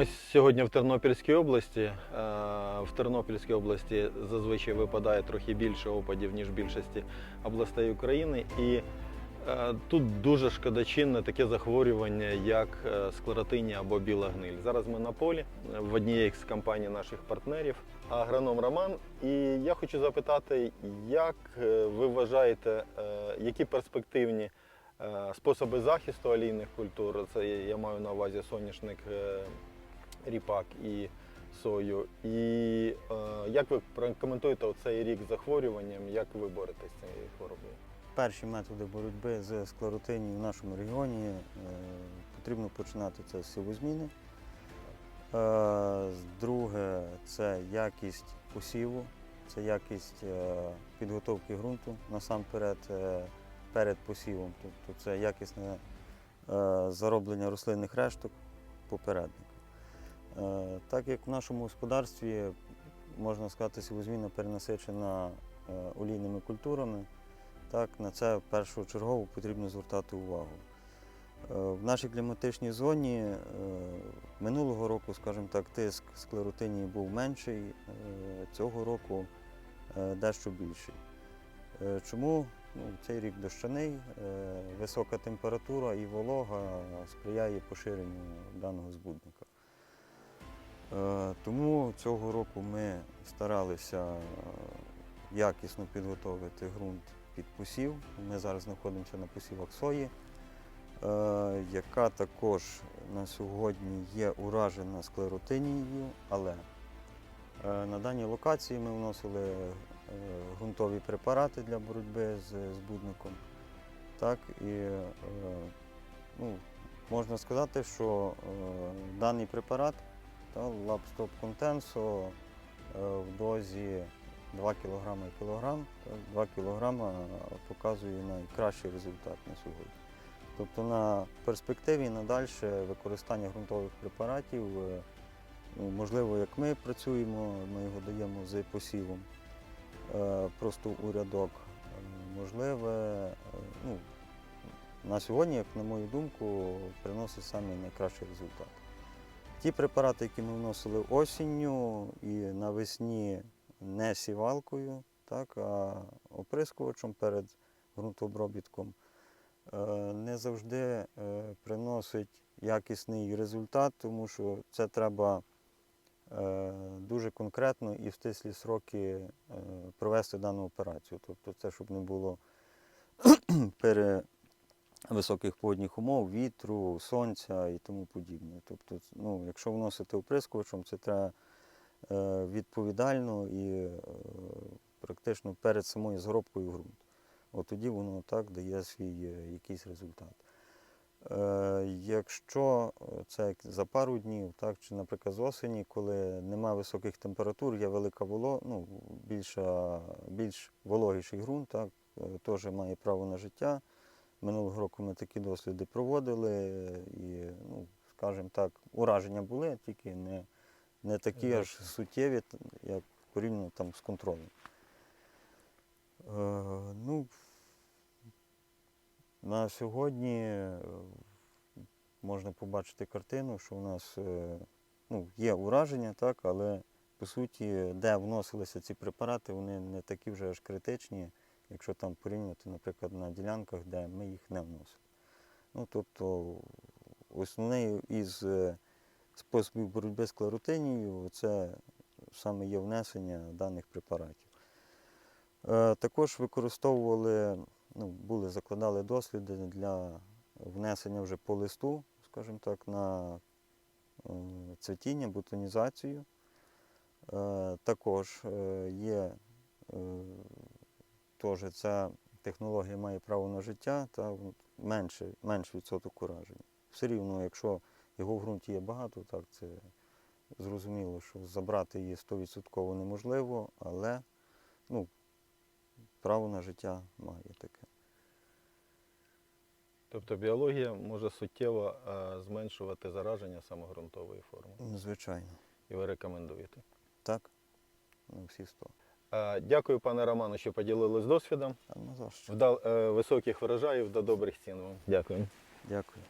знаходимося сьогодні в Тернопільській області. Е, В Тернопільській області зазвичай випадає трохи більше опадів, ніж в більшості областей України. І е, тут дуже шкодочинне таке захворювання, як е, склеротинія або біла гниль. Зараз ми на полі в одній з компаній наших партнерів, агроном Роман. І я хочу запитати, як ви вважаєте, які перспективні Способи захисту олійних культур, це я маю на увазі соняшник, ріпак і сою. І е, як ви прокоментуєте цей рік захворюванням, як ви боретесь з цією хворобою? Перші методи боротьби з склеротинією в нашому регіоні е, потрібно починати це з сівозміни. Е, Друге це якість посіву, це якість е, підготовки ґрунту насамперед е, перед посівом. Тобто це якісне е, зароблення рослинних решток попередника. Так як в нашому господарстві, можна сказати, сівозміна перенасичена е, олійними культурами, так, на це першочергово потрібно звертати увагу. Е, В нашій кліматичній зоні е, минулого року, скажімо так, тиск склеротинії був менший, цього року дещо більший. Чому? Ну, цей рік дощаний, висока температура і волога сприяє поширенню даного збудника. Е, Тому цього року ми старалися е, якісно підготовити ґрунт під посів. Ми зараз знаходимося на посівах сої, е, яка також на сьогодні є уражена склеротинією, але на даній локації ми вносили ґрунтові препарати для боротьби з збудником. Так, і ну, можна сказати, що даний препарат та Labstop Contenso е, в дозі 2 кг кілограм, 2 кг показує найкращий результат на сьогодні. Тобто на перспективі на дальше використання ґрунтових препаратів, е, ну, можливо, як ми працюємо, ми його даємо з посівом, е, просто у рядок. Е, Можливе, е, ну, на сьогодні, як на мою думку, приносить саме найкращий результат. Ті препарати, які ми вносили осінню і навесні не сівалкою, так, а оприскувачем перед ґрунтообробітком, е, не завжди е, приносить якісний результат, тому що це треба е, дуже конкретно і в стислі сроки провести дану операцію. Тобто це щоб не було пере високих погодних умов, вітру, сонця і тому подібне. Тобто, ну, якщо вносити оприскувачем, це треба е, відповідально і е, практично перед самою згробкою ґрунт. От тоді воно так дає свій е, якийсь результат. Якщо це за пару днів, так, чи, наприклад, з осені, коли немає високих температур, є велика воло, ну, більша, більш вологіший ґрунт, так, теж має право на життя. Минулого року ми такі досліди проводили і, ну, скажімо так, ураження були, тільки не, не такі аж суттєві, як порівняно там з контролем. Е, ну, на сьогодні е, можна побачити картину, що у нас е, ну, є ураження, так, але по суті, де вносилися ці препарати, вони не такі вже аж критичні, якщо там порівняти, наприклад, на ділянках, де ми їх не вносили. Ну, тобто, основний із е, способів боротьби з клеротинією це саме є внесення даних препаратів. Е, Також використовували, ну, були, закладали досліди для внесення вже по листу, скажімо так, на е, цвітіння, бутонізацію. Також є теж ця технологія має право на життя та менше, менш відсоток ураження. Все рівно, якщо його в ґрунті є багато, так це зрозуміло, що забрати її 100% неможливо, але ну, право на життя має таке. Тобто біологія може суттєво е, зменшувати зараження самоґрунтової форми. Звичайно. І ви рекомендуєте? Так, на всі 100. Дякую, пане Роману, що поділились досвідом. Ну? Вдал, е, високих врожаїв до добрих цін вам. Дякую. Дякую.